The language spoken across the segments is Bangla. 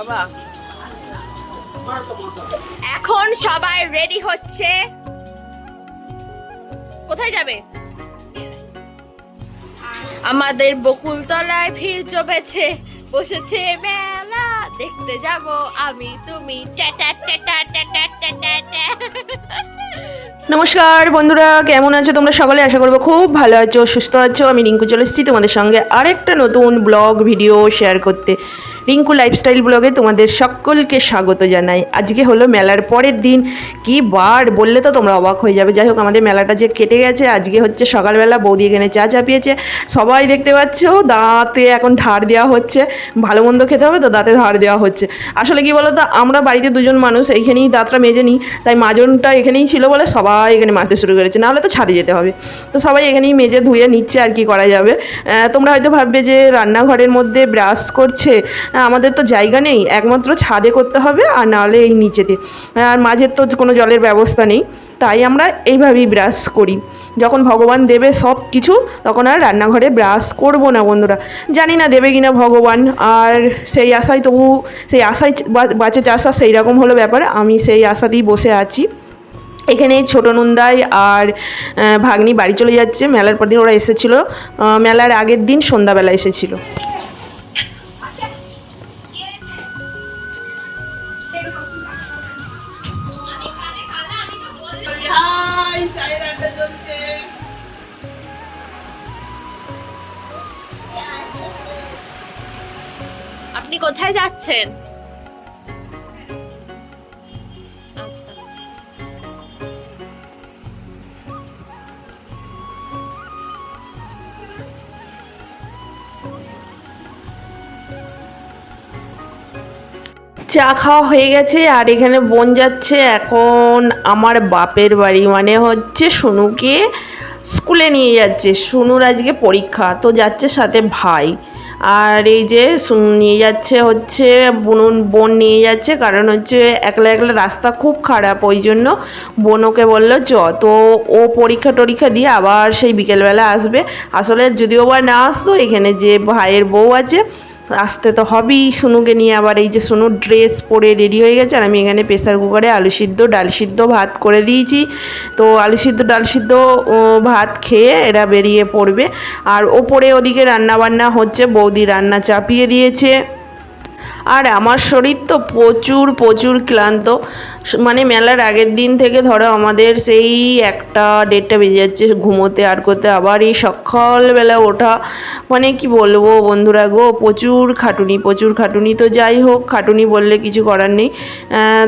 বাবা। এখন সবাই রেডি হচ্ছে। কোথায় যাবে? আমাদের বকুলতলায় ভিড় জমেছে, বসেছে মেলা। দেখতে যাব আমি, তুমি। নমস্কার বন্ধুরা, কেমন আছো তোমরা সকলে আশা করব খুব ভালো আছো, সুস্থ আছো। আমি রিঙ্কু, চলে এসেছি তোমাদের সঙ্গে আরেকটা নতুন ব্লগ ভিডিও শেয়ার করতে। রিঙ্কু লাইফস্টাইল ব্লগে তোমাদের সকলকে স্বাগত জানাই। আজকে হলো মেলার পরের দিন। কি বার বললে তো তোমরা অবাক হয়ে যাবে। যাই হোক, আমাদের মেলাটা যে কেটে গেছে, আজকে হচ্ছে সকালবেলা বৌদি এখানে চা চাপিয়েছে। সবাই দেখতে পাচ্ছ, দাঁতে এখন ধার দেওয়া হচ্ছে। ভালো মন্দ খেতে হবে তো দাঁতে ধার দেওয়া হচ্ছে। আসলে কি বলো তো আমরা বাড়িতে দুজন মানুষ, এইখানেই দাঁতটা মেজে নিই। তাই মাজনটা এখানেই ছিল বলে সবাই এখানে মাজতে শুরু করেছে। নাহলে তো ছাদে যেতে হবে। তো সবাই এখানেই মেজে ধুয়ে নিচ্ছে আর কি করা যাবে। তোমরা হয়তো ভাববে যে রান্নাঘরের মধ্যে ব্রাশ করছে। আমাদের তো জায়গা নেই, একমাত্র ছাদে করতে হবে আর নাহলে এই নিচেতে। আর মাঝের তো কোনো জলের ব্যবস্থা নেই, তাই আমরা এইভাবেই ব্রাশ করি। যখন ভগবান দেবে সব কিছু, তখন আর রান্নাঘরে ব্রাশ করব না বন্ধুরা। জানি না দেবে কিনা ভগবান, আর সেই আশায় তবু, সেই আশায় বাঁচে চাষা সেই রকম হলো ব্যাপার। আমি সেই আশাতেই বসে আছি। এখানে ছোট নন্দাই আর ভাগ্নি বাড়ি চলে যাচ্ছে। মেলার পর দিন ওরা এসেছিল। মেলার আগের দিন সন্ধ্যাবেলা এসেছিল। কোথায় যাচ্ছেন? আচ্ছা। চা খাওয়া হয়ে গেছে আর এখানে বোন যাচ্ছে। এখন আমার বাপের বাড়ি মানে হচ্ছে সোনুকে স্কুলে নিয়ে যাচ্ছে। সোনুর আজকে পরীক্ষা, তো যাচ্ছে সাথে ভাই। আর এই যে নিয়ে যাচ্ছে হচ্ছে বোন বোন নিয়ে যাচ্ছে, কারণ হচ্ছে একলা একলা রাস্তা খুব খারাপ, ওই জন্য বোন ওকে বলল, চ। তো ও পরীক্ষা টরীক্ষা দিয়ে আবার সেই বিকেলবেলা আসবে। আসলে যদিও বা না আসতো, এখানে যে ভাইয়ের বউ আছে আসতে তো হবেই। সোনুকে নিয়ে আবার এই যে সোনুর ড্রেস পরে রেডি হয়ে গেছে আর আমি এখানে প্রেসার কুকারে আলু সিদ্ধ, ডাল সিদ্ধ ভাত করে দিয়েছি। তো আলু সিদ্ধ, ডাল সিদ্ধ ভাত খেয়ে এরা বেরিয়ে পড়বে। আর ওপরে ওদিকে রান্না বান্না হচ্ছে, বৌদি রান্না চাপিয়ে দিয়েছে। আর আমার শরীর তো প্রচুর প্রচুর ক্লান্ত। মানে মেলার আগের দিন থেকে ধরো আমাদের সেই একটা ডেটটা বেজে যাচ্ছে ঘুমোতে আর করতে। আবার এই সকালবেলা ওঠা মানে কি বলব বন্ধুরা গো প্রচুর খাটুনি প্রচুর খাটুনি। তো যাই হোক খাটুনি বললে কিছু করার নেই।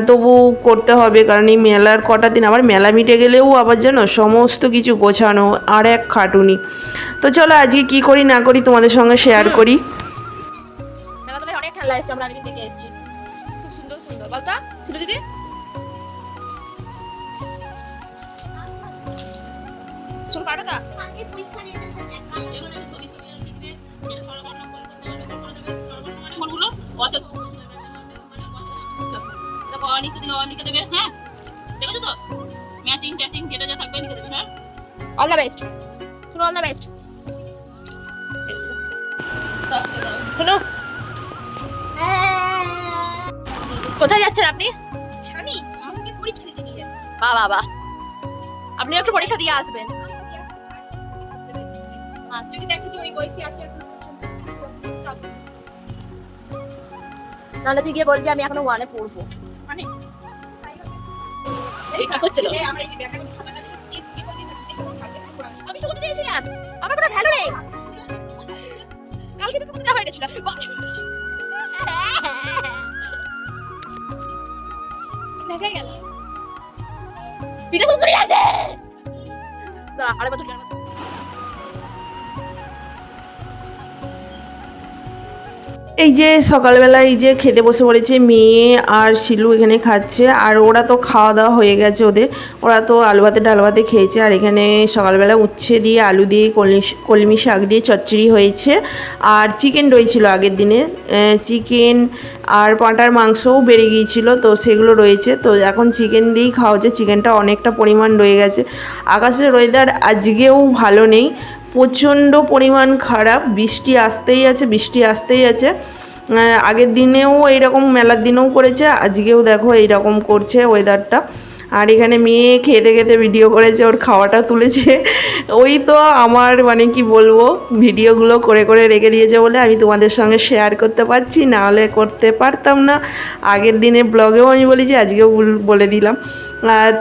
তবু করতে হবে কারণ এই মেলার কটা দিন আবার মেলা মিটে গেলেও আবার যেন সমস্ত কিছু গোছানো আর এক খাটুনি। তো চলো আজকে কি করি না করি তোমাদের সঙ্গে শেয়ার করি। অনেক আমরা আগের থেকে এসেছি। খুব সুন্দর সুন্দর। বলতা ছিল দিদি? শুরু পারো তা? ম্যাচিং ট্যাচিং যেটা যা থাকবে দেবে হ্যাঁ? অল দ্য বেস্ট শুনো অল দ্য বেস্ট শুনো। কোথায় যাচ্ছেন আপনি? আমি সঙ্গে পরীক্ষা দিতে নিয়ে যাচ্ছি। বা বাবা আপনি একটু পরীক্ষা দিয়ে আসবেন। যদি দেখি যে ওই বয়সে আছে নাহলে তুই গিয়ে বলবি আমি এখনও ওয়ানে পড়ব। মানে এই কি করছিল? এই আমরা আমি- দিয়েছিলাম। কোনো ভ্যালু নেই। কালকে তো দেওয়া হয়ে গেছিল। দেখা গেল। এই যে সকালবেলা এই যে খেতে বসে পড়েছে মেয়ে আর শিলু এখানে খাচ্ছে, আর ওরা তো খাওয়া দাওয়া হয়ে গেছে ওদের। ওরা তো আলু ভাতে, ডাল ভাতে খেয়েছে, আর এখানে সকালবেলা উচ্ছে দিয়ে আলু দিয়ে কলমি শাক দিয়ে চচ্চড়ি হয়েছে। আর চিকেন রয়েছিল আগের দিনে। চিকেন আর পাঁটার মাংসও বেড়ে গিয়েছিল, তো সেগুলো রয়েছে। তো এখন চিকেন দিয়েই খাওয়া হচ্ছে। চিকেনটা অনেকটা পরিমাণ রয়ে গেছে। আকাশের ওয়েদার আজকেও ভালো নেই। প্রচণ্ড পরিমাণ খারাপ। বৃষ্টি আসতেই আছে, বৃষ্টি আসতেই আছে। আগের দিনেও এইরকম, মেলার দিনেও করেছে। আজকেও দেখো এইরকম করছে ওয়েদারটা আর এখানে মেয়ে খেতে খেতে ভিডিও করেছে, ওর খাওয়াটা তুলেছে। ওই তো আমার মানে কি বলব, ভিডিওগুলো করে করে রেখে দিয়েছে বলে আমি তোমাদের সঙ্গে শেয়ার করতে পারছি, নাহলে করতে পারতাম না। আগের দিনে ব্লগেও আমি বলেছি, আজকেও বলে দিলাম।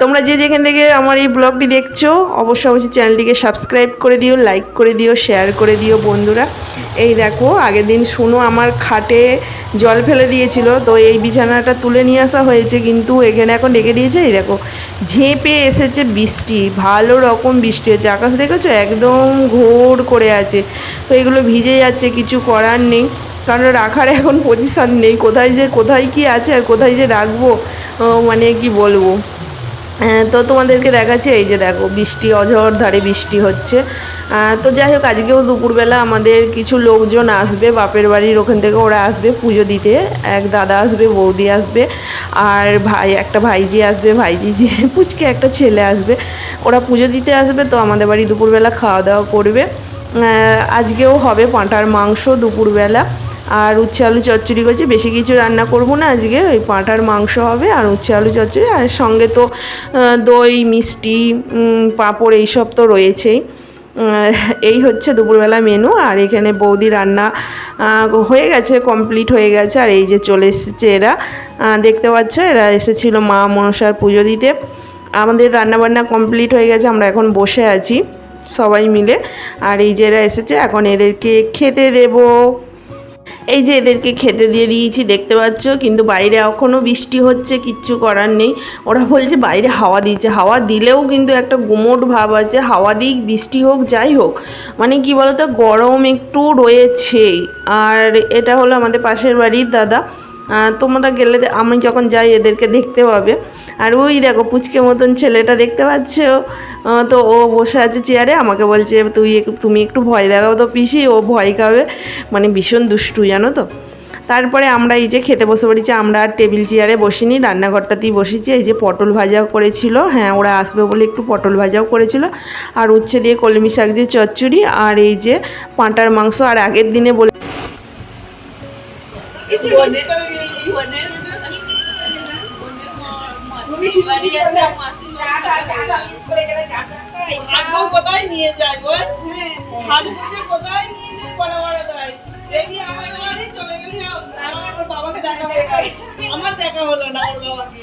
তোমরা যে যেখান থেকে আমার এই ব্লগটি দেখছ, অবশ্যই অবশ্যই চ্যানেলটিকে সাবস্ক্রাইব করে দিও লাইক করে দিও শেয়ার করে দিও বন্ধুরা। এই দেখো, আগের দিন শুনো আমার খাটে জল ফেলে দিয়েছিল, তো এই বিছানাটা তুলে নিয়ে আসা হয়েছে কিন্তু এখানে এখন রেখে দিয়েছে। এই দেখো, ঝেঁপে এসেছে বৃষ্টি, ভালো রকম বৃষ্টি হচ্ছে আকাশ দেখেছ? একদম ঘোর করে আছে। তো এগুলো ভিজে যাচ্ছে, কিছু করার নেই। কারণ রাখার এখন পজিশন নেই। কোথায় যে, কোথায় কি আছে আর কোথায় যে রাখব? মানে কি বলব? তো তোমাদেরকে দেখাচ্ছি, এই যে দেখো, বৃষ্টি, অঝর ধারে বৃষ্টি হচ্ছে। তো যাই হোক, আজকেও দুপুরবেলা আমাদের কিছু লোকজন আসবে, বাপের বাড়ির ওখান থেকে ওরা আসবে পুজো দিতে। এক দাদা আসবে, বৌদি আসবে, আর ভাই, একটা ভাইজি আসবে ভাইজি যে পুচকে একটা ছেলে আসবে। ওরা পুজো দিতে আসবে, তো আমাদের বাড়ি দুপুরবেলা খাওয়া দাওয়া করবে। আজকেও হবে পাঁঠার মাংস দুপুরবেলা। আর উচ্ছে আলু চচ্চড়ি করছি। বেশি কিছু রান্না করব না আজকে, ওই পাঁঠার মাংস হবে আর উচ্ছে আলু চচ্চড়ি। আর সঙ্গে তো দই, মিষ্টি পাঁপড় এইসব তো রয়েছেই। এই হচ্ছে দুপুরবেলা মেনু আর এখানে বৌদি রান্না হয়ে গেছে কমপ্লিট হয়ে গেছে। আর এই যে চলে এসেছে এরা দেখতে পাচ্ছ, এরা এসেছিল মা মনসার পুজো দিতে। আমাদের রান্নাবান্না কমপ্লিট হয়ে গেছে, আমরা এখন বসে আছি সবাই মিলে। আর এই যে এরা এসেছে, এখন এদেরকে খেতে দেবো। এই যে এদেরকে খেতে দিয়ে দিয়েছি, দেখতে পাচ্ছ? কিন্তু বাইরে এখনও বৃষ্টি হচ্ছে, কিচ্ছু করার নেই। ওরা বলছে বাইরে হাওয়া দিয়েছে হাওয়া দিলেও কিন্তু একটা গুমোট ভাব আছে। হাওয়া দিক, বৃষ্টি হোক, যাই হোক। মানে কি বলতো, গরম একটু রয়েছেই। আর এটা হলো আমাদের পাশের বাড়ির দাদা। তোমরা গেলে আমি যখন যাই এদেরকে দেখতে পাবে। আর ওই দেখো পুচকে মতন ছেলেটা দেখতে পাচ্ছ? তো ও বসে আছে চেয়ারে, আমাকে বলছে, তুই তুমি একটু ভয় দেখাও তো পিসি, ও ভয় খাবে। মানে ভীষণ দুষ্টু, জানো তো? তারপরে আমরা এই যে খেতে বসে পড়েছি, আমরা আর টেবিল চেয়ারে বসিনি, রান্নাঘরটাতেই বসেছি। এই যে পটল ভাজাও করেছিল হ্যাঁ ওরা আসবে বলে একটু পটল ভাজাও করেছিল। আর উচ্ছে দিয়ে কলমি শাক দিয়ে চচ্চড়ি, আর এই যে পাঁটার মাংস, আর আগের দিনে বলে কোথায় নিয়ে যায় বল? কোথায় নিয়ে যায় বড় বড় দেয় দেখি আমার বাড়ি চলে গেলি আমার আমার বাবাকে দেখা আমার দেখা হলো না ওর বাবাকে।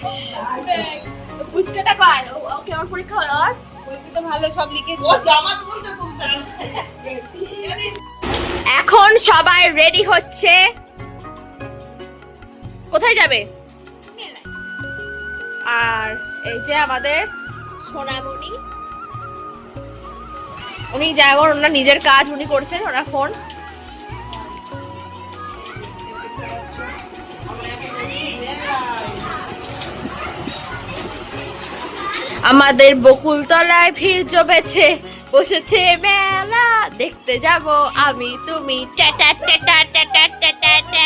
ফুচকাটা পায় ওকে আমার পরীক্ষা হলো আর তো ভালো সব লিখেছি। ও জামা তুলতে তুলতে আসছে। এখন সবাই রেডি হচ্ছে কোথায় যাবে? আর এই যে আমাদের সোনামণি। উনি যেমন ওনার নিজের কাজ উনি করছেন, ওনার ফোন। আমাদের বকুলতলায় ভিড় জমেছে, বসেছে মেলা। দেখতে যাব আমি, তুমি। Tata tata tata.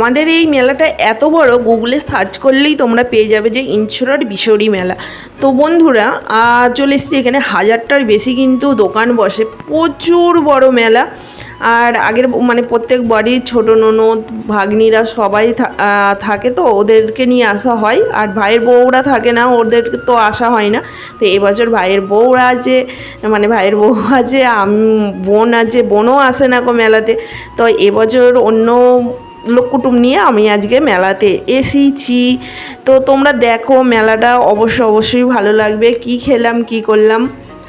আমাদের এই মেলাটা এত বড় গুগলে সার্চ করলেই তোমরা পেয়ে যাবে যে ইনসুরার বিশরি মেলা তো বন্ধুরা চলে এসছি এখানে। হাজারটার বেশি কিন্তু দোকান বসে। প্রচুর বড় মেলা। আর আগের মানে প্রত্যেক বাড়ির ছোটো ননদ, ভাগ্নিরা সবাই থাকে তো, ওদেরকে নিয়ে আসা হয়। আর ভাইয়ের বউরা থাকে না ওদের তো আসা হয় না। তো এবছর ভাইয়ের বউরা আছে মানে ভাইয়ের বউ আছে বোন আছে, বোনও আসে না কো মেলাতে। তো এবছর অন্য লোক কুটুম নিয়ে আমি আজকে মেলাতে এসেছি। তো তোমরা দেখো মেলাটা অবশ্য অবশ্যই ভালো লাগবে। কি খেলাম, কি করলাম?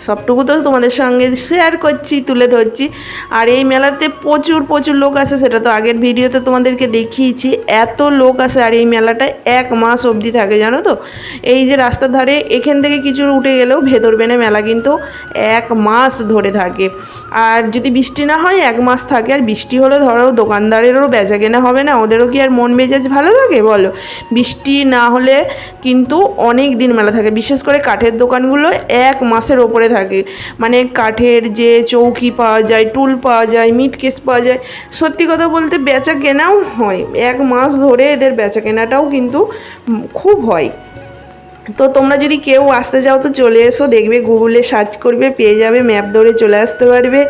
সবটুকু তো তোমাদের সঙ্গে শেয়ার করছি, তুলে ধরছি। আর এই মেলাতে প্রচুর প্রচুর লোক আসে, সেটা তো আগের ভিডিওতে তোমাদেরকে দেখিয়েছি। এত লোক আসে আর এই মেলাটা এক মাস অবধি থাকে, জানো তো? এই যে রাস্তার ধারে, এখান থেকে কিছু উঠে গেলেও ভেতর বেনে মেলা কিন্তু এক মাস ধরে থাকে। আর যদি বৃষ্টি না হয়, এক মাস থাকে। আর বৃষ্টি হলে ধরো, দোকানদারেরও বেচা কেনা হবে না, ওদেরও কি আর মন মেজাজ ভালো থাকে? বলো। বৃষ্টি না হলে কিন্তু অনেক দিন মেলা থাকে। বিশেষ করে কাঠের দোকানগুলো এক মাসের ওপরে থাকে। মানে কাঠের যে চৌকি পাওয়া যায় টুল পাওয়া যায় মিট কেস পাওয়া যায় সত্যি কথা বলতে বেচা কেনাও হয়। এক মাস ধরে এদের বেচা কেনাটাও কিন্তু খুব হয়। তো তোমরা যদি কেউ আসতে যাও তো চলে এসো দেখবে গুগলে সার্চ করবে পেয়ে যাবে ম্যাপ ধরে চলে আসতে পারবে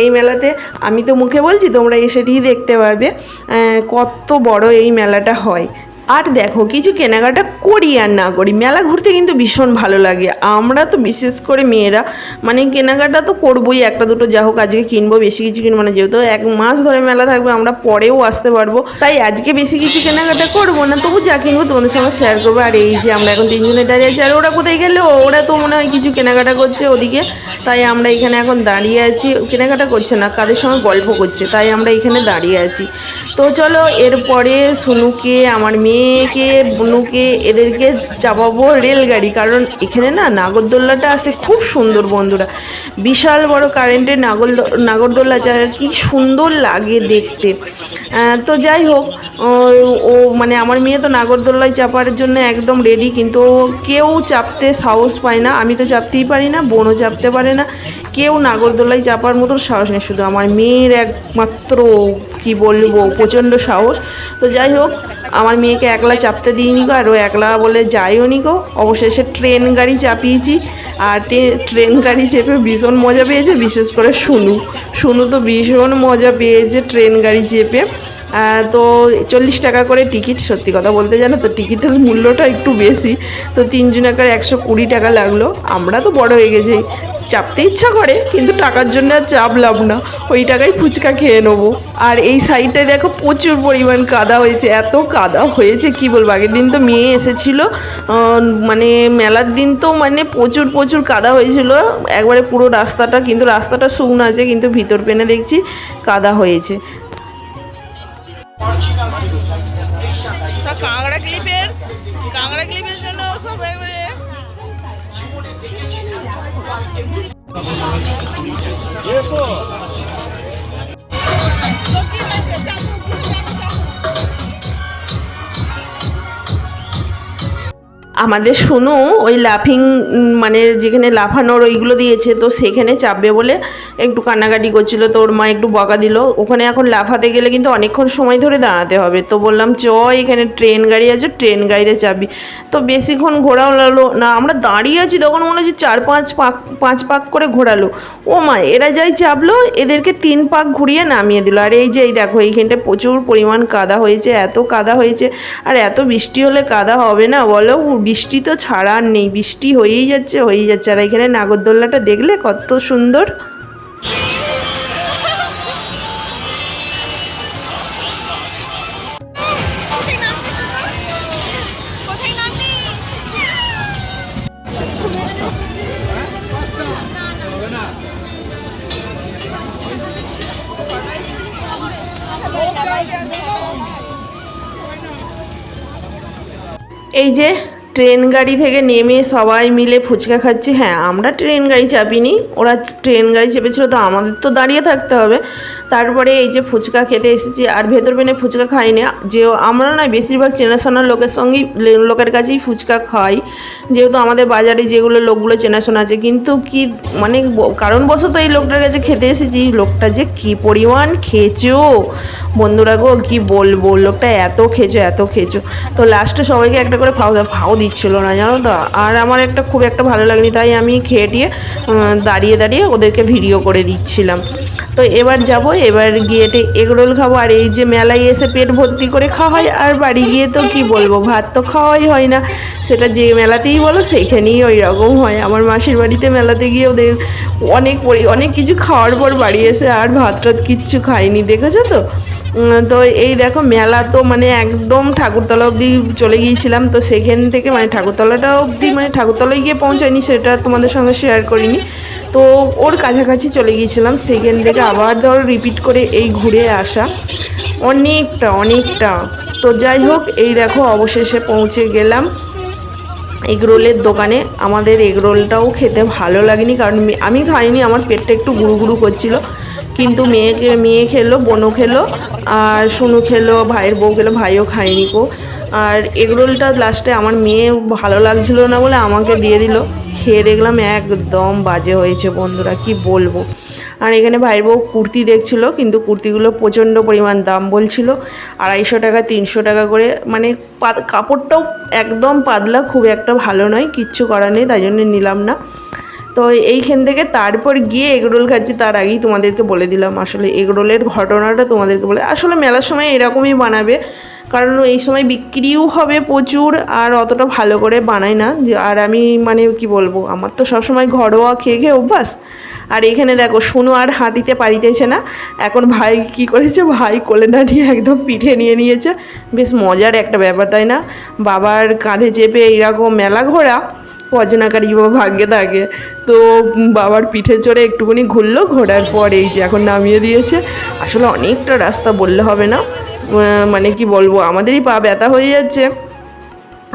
এই মেলাতে। আমি তো মুখে বলছি তোমরা এসেটিই দেখতে আহ, কত বড় এই মেলাটা হয়। আর দেখো কিছু কেনাকাটা করি আর না করি মেলা ঘুরতে কিন্তু ভীষণ ভালো লাগে। আমরা তো বিশেষ করে মেয়েরা মানে কেনাকাটা তো করবোই একটা দুটো, যা হোক আজকে কিনবো, বেশি কিছু কিনবো না, যেহেতু এক মাস ধরে মেলা থাকবে, আমরা পরেও আসতে পারব। তাই আজকে বেশি কিছু কেনাকাটা করব না, তবু যা কিনবো তোমাদের সঙ্গে শেয়ার করব। আর এই যে আমরা এখন তিনজনে দাঁড়িয়ে আছি, আর ওরা কোথায় গেলে? ওরা তো মনে হয় কিছু কেনাকাটা করছে ওদিকে। তাই আমরা এখানে এখন দাঁড়িয়ে আছি। কেনাকাটা করছে না, কাদের সঙ্গে গল্প করছে, তাই আমরা এখানে দাঁড়িয়ে আছি। তো চলো, এরপরে সোনুকে, আমার মেয়েকে, বনুকে, এদেরকে চাপাবো রেলগাড়ি, কারণ এখানে না নাগরদোল্লাটা আছে, খুব সুন্দর বন্ধুরা। বিশাল বড় কারেন্টের নাগর নাগরদোল্লা চা কি সুন্দর লাগে দেখতে। তো যাই হোক, ও মানে আমার মেয়ে তো নাগরদোল্লায় চাপার জন্য একদম রেডি কিন্তু কেউ চাপতে সাহস পায় না। আমি তো চাপতেই পারি না, বোনও চাপতে পারে না। কেউ নাগরদোল্লায় চাপার মতো সাহস নেই, শুধু আমার মেয়ের একমাত্র, কি বলব, প্রচণ্ড সাহস। তো যাই হোক, আমার মেয়েকে একলা চাপতে দিইনি গো, আর ও একলা বলে যাইও নি গো। অবশেষে ট্রেন গাড়ি চাপিয়েছি। আর ট্রে- ট্রেন গাড়ি চেপে ভীষণ মজা পেয়েছে, বিশেষ করে শুনু শুনু তো ভীষণ মজা পেয়েছে ট্রেন গাড়ি চেপে। তো চল্লিশ টাকা করে টিকিট, সত্যি কথা বলতে জানো তো, টিকিটের মূল্যটা একটু বেশি। তো তিনজন তিনজনাকার একশো কুড়ি টাকা লাগল। আমরা তো বড় হয়ে গেছি। চাপতে ইচ্ছা করে, কিন্তু টাকার জন্য আর চাপলাম না। ওই টাকায় ফুচকা খেয়ে নেব। আর এই সাইডটায় দেখো প্রচুর পরিমাণ কাদা হয়েছে। এত কাদা হয়েছে, কি বলব? আগের দিন তো মেয়ে এসেছিল। মানে মেলার দিন তো মানে প্রচুর প্রচুর কাদা হয়েছিল। একবারে পুরো রাস্তাটা, কিন্তু রাস্তাটা শুকনো আছে, কিন্তু ভিতর পেনে দেখছি কাদা হয়েছে। কাঁকড়া ক্লিপের জন্য সব একবারে আমাদের শুনু ওই লাফিং মানে যেখানে লাফানোর ওইগুলো দিয়েছে, তো সেখানে চাপবে বলে একটু কান্নাকাটি করছিল। তো ওর মা একটু বকা দিল। ওখানে এখন লাফাতে গেলে কিন্তু অনেকক্ষণ সময় ধরে দাঁড়াতে হবে। তো বললাম, চ, এখানে ট্রেন গাড়ি আছে ট্রেন গাড়িতে চাপবি। তো বেশিক্ষণ ঘোরাও লাগল না, আমরা দাঁড়িয়ে আছি তখন মনে হচ্ছে চার পাঁচ পাক পাঁচ পাক করে ঘোরালো। ও মা, এরা যাই চাপলো, এদেরকে তিন পাক ঘুরিয়ে নামিয়ে দিল। আর এই যে, এই দেখো, এইখানটা প্রচুর পরিমাণ কাদা হয়েছে, এত কাদা হয়েছে, আর এত বৃষ্টি হলে কাদা হবে না, বলো? বৃষ্টি তো ছাড়ার নেই, বৃষ্টি হয়েই যাচ্ছে হয়েই যাচ্ছে। আর এখানে নাগরদোল্লাটা দেখলে কত সুন্দর। এই যে ট্রেন গাড়ি থেকে নেমে সবাই মিলে ফুচকা খাচ্ছি। হ্যাঁ আমরা ট্রেন গাড়ি চাপিনি, ওরা ট্রেন গাড়ি চেপেছিল, তো আমাদের তো দাঁড়িয়ে থাকতে হবে। তারপরে এই যে ফুচকা খেতে এসেছি আর ভেতর বেনে ফুচকা খাই না যে আমরা না বেশিরভাগ চেনাশোনা লোকের সঙ্গেই লোকের কাছেই ফুচকা খাই। যেহেতু আমাদের বাজারে যেগুলো লোকগুলো চেনাশোনা আছে কিন্তু কি মানে কারণবশত এই লোকটার কাছে খেতে এসেছি। লোকটা যে কি পরিমাণ খেয়েছো? বন্ধুরা গো কি বলব? লোকটা এত খেয়েছো এত খেয়েছো। তো লাস্টে সবাইকে একটা করে ফাও ফাও দিচ্ছিল না জানো তো? আর আমার একটা খুব একটা ভালো লাগেনি তাই আমি খেয়ে উম, দাঁড়িয়ে দাঁড়িয়ে ওদেরকে ভিডিও করে দিচ্ছিলাম। তো এবার যাব, এবার গিয়ে এগরোল খাব। আর এই যে মেলায় এসে পেট ভর্তি করে খাওয়া হয় আর বাড়ি গিয়ে তো কি বলব, ভাত তো খাওয়াই হয় না। সেটা যে মেলাতেই বলো, সেইখানেই ওই রকম হয়। আমার মাসির বাড়িতে মেলাতে গিয়ে ওদের অনেক পরি, অনেক কিছু খাওয়ার পর বাড়ি এসে আর ভাত টাত কিচ্ছু খাইনি, দেখেছ তো? তো এই দেখো, মেলা তো মানে একদম ঠাকুরতলা অবধি চলে গিয়েছিলাম। তো সেখান থেকে মানে ঠাকুরতলাটা অবধি মানে ঠাকুরতলায় গিয়ে পৌঁছায়নি, সেটা তোমাদের সঙ্গে শেয়ার করিনি। তো ওর কাছাকাছি চলে গিয়েছিলাম সেখান থেকে আবার ধর রিপিট করে এই ঘুরে আসা। অনেকটা অনেকটা। তো যাই হোক, এই দেখো অবশেষে পৌঁছে গেলাম এগরোলের দোকানে। আমাদের এগরোলটাও খেতে ভালো লাগেনি, কারণ আমি খাইনি, আমার পেটটা একটু গুরু গুরু করছিল। কিন্তু মেয়েকে, মেয়ে খেলো, বোনও খেলো, আর সোনু খেলো, ভাইয়ের বউ খেলো, ভাইও খায়নি কো আর এগরোলটা লাস্টে আমার মেয়ে ভালো লাগছিল না বলে আমাকে দিয়ে দিল। খেয়ে দেখলাম একদম বাজে হয়েছে বন্ধুরা, কি বলব। আর এখানে ভাইয়ের বউ কুর্তি দেখছিল, কিন্তু কুর্তিগুলো প্রচণ্ড পরিমাণ দাম বলছিল, আড়াইশো টাকা, তিনশো টাকা করে। মানে কাপড়টাও একদম পাতলা, খুব একটা ভালো নয়, কিচ্ছু করার নেই, তাই জন্য নিলাম না। তো এইখান থেকে তারপর গিয়ে এগরোল খাচ্ছি, তার আগেই তোমাদেরকে বলে দিলাম, আসলে এগরোলের ঘটনাটা তোমাদেরকে বলে আসলে মেলার সময় এরকমই বানাবে। কারণ এই সময় বিক্রিও হবে প্রচুর আর অতটা ভালো করে বানায় না। আর আমি মানে কি বলব, আমার তো সবসময় ঘরোয়া খেয়ে খেয়ে অভ্যাস। আর এখানে দেখো শুনো আর হাঁটিতে পারিতেছে না। এখন ভাই কি করেছে, ভাই কোলে নিয়ে একদম পিঠে নিয়ে নিয়েছে। বেশ মজার একটা ব্যাপার, তাই না? বাবার কাঁধে চেপে এইরকম মেলা ঘোরা অজনাকারী বা ভাগ্যে থাকে। তো বাবার পিঠে চড়ে একটুখানি ঘুরলো, ঘোরার পর এই যে এখন নামিয়ে দিয়েছে। আসলে অনেকটা রাস্তা বললে হবে না। মানে কি বলব, আমাদেরই পা ব্যথা হয়ে যাচ্ছে।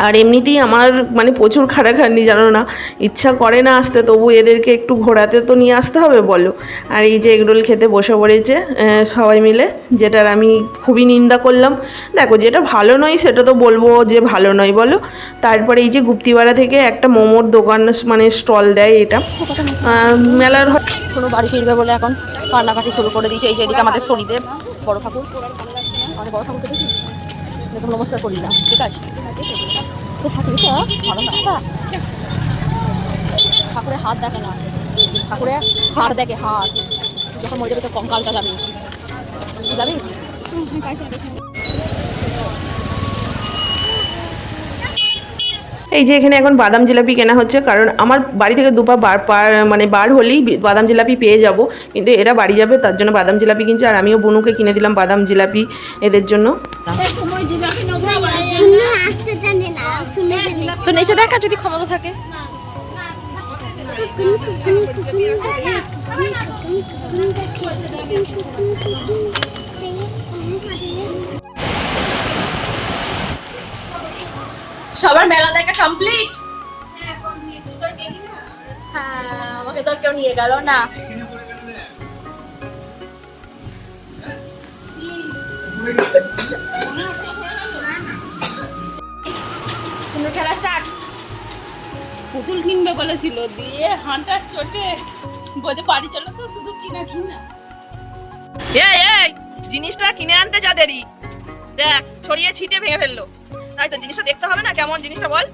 আর এমনিতেই আমার মানে প্রচুর খাটাখাটনি, জানো না? ইচ্ছা করে না আসতে, তবু এদেরকে একটু ঘোরাতে তো নিয়ে আসতে হবে, বলো। আর এই যে এগরোল খেতে বসে পড়েছে সবাই মিলে, যেটার আমি খুবই নিন্দা করলাম। দেখো, যেটা ভালো নয়, সেটা তো বলব যে ভালো নয়, বলো। তারপরে এই যে গুপ্তিপাড়া থেকে একটা মোমোর দোকান মানে স্টল দেয় এটা। মেলার শোনো, বাড়ি ফিরবে বলে এখন কান্নাকাটি শুরু করে দিয়েছে। এই যে এদিকে আমাদের শনিদেব, বড় ঠাকুর। বড় ঠাকুর দেখুন নমস্কার করি না, ঠিক আছে? তো ঠাকুর তো ভালো বাচ্চা ঠাকুরের হাত দেখে না। ঠাকুরে হাড় দেখে হাড়। যখন মরে যাবে তো কঙ্কালটা যাবি। যাবি? এই যে এখানে এখন বাদাম জিলাপি কেনা হচ্ছে কারণ আমার বাড়ি থেকে দুপা বার পার মানে বার হলেই বাদাম জিলাপি পেয়ে যাব। কিন্তু এরা বাড়ি যাবে তার জন্য বাদাম জিলাপি কিনছে আর আমিও বনুকে কিনে দিলাম বাদাম জিলাপি এদের জন্য। তো নেচে দেখা যদি ক্ষমতা থাকে? সবার মেলা দেখা কমপ্লিট হ্যাঁ আমাকে তোর কেউ নিয়ে গেল না। খেলা স্টার্ট পুতুল কিনবে বলেছিল, দিয়ে হাঁটার চোটে বোঝে বাড়ি চলো তো, শুধু কিনা কিনা। এই এই, জিনিসটা কিনে আনতে যা দেরি। দেখ, ছড়িয়ে ছিটে ভেঙে ফেলল। তাই তো জিনিসটা দেখতে হবে না, কেমন জিনিসটা বল।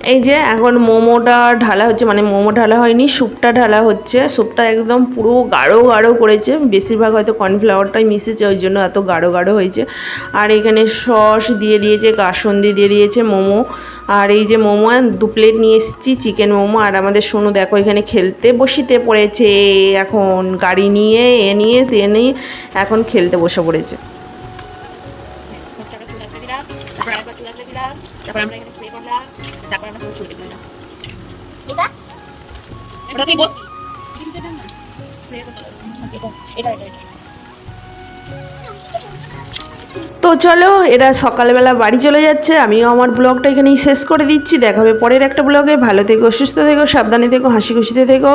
এই যে এখন মোমোটা ঢালা হচ্ছে মানে মোমো ঢালা হয়নি, স্যুপটা ঢালা হচ্ছে। স্যুপটা একদম পুরো গাঢ় গাঢ় করেছে। বেশিরভাগ হয়তো কর্নফ্লাওয়ারটাই মিশেছে, ওই জন্য এত গাঢ় গাঢ় হয়েছে। আর এখানে সস দিয়ে দিয়েছে, কাসন্দি দিয়ে দিয়েছে মোমো। আর এই যে মোমো দু প্লেট নিয়ে এসেছি, চিকেন মোমো। আর আমাদের সোনু দেখো এখানে খেলতে বসিতে পড়েছে। এখন গাড়ি নিয়ে, এ নিয়ে তে নিয়ে এখন খেলতে বসে পড়েছে। তারপর আমরা তারপর আমরা সব কেটে দিলাম ওটা তুই এটা এটা এটা তো চলো, এরা সকালবেলা বাড়ি চলে যাচ্ছে। আমিও আমার ব্লগটা এখানেই শেষ করে দিচ্ছি। দেখা হবে পরের একটা ব্লগে। ভালো থেকো, সুস্থ থেকো, সাবধানে থেকো হাসি খুশিতে থেকো।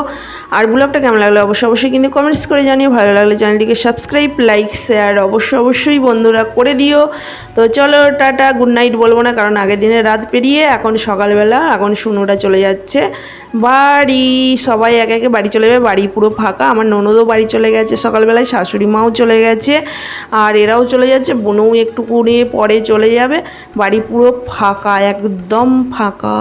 আর ব্লগটা কেমন লাগল অবশ্যই অবশ্যই কিন্তু কমেন্টস করে জানিও। ভালো লাগলে চ্যানেলটিকে সাবস্ক্রাইব লাইক শেয়ার অবশ্যই অবশ্যই বন্ধুরা করে দিও। তো চলো, টাটা গুড নাইট বলব না, কারণ আগের দিনে রাত পেরিয়ে এখন সকালবেলা, এখন শুনুরা চলে যাচ্ছে। বাড়ি, সবাই একে একে বাড়ি চলে যাবে। বাড়ি পুরো ফাঁকা। আমার ননদও বাড়ি চলে গেছে সকালবেলায়, শাশুড়ি মাও চলে গেছে। আর এরাও চলে যাচ্ছে বোনও একটু করে পরে চলে যাবে। বাড়ি পুরো ফাঁকা একদম ফাঁকা।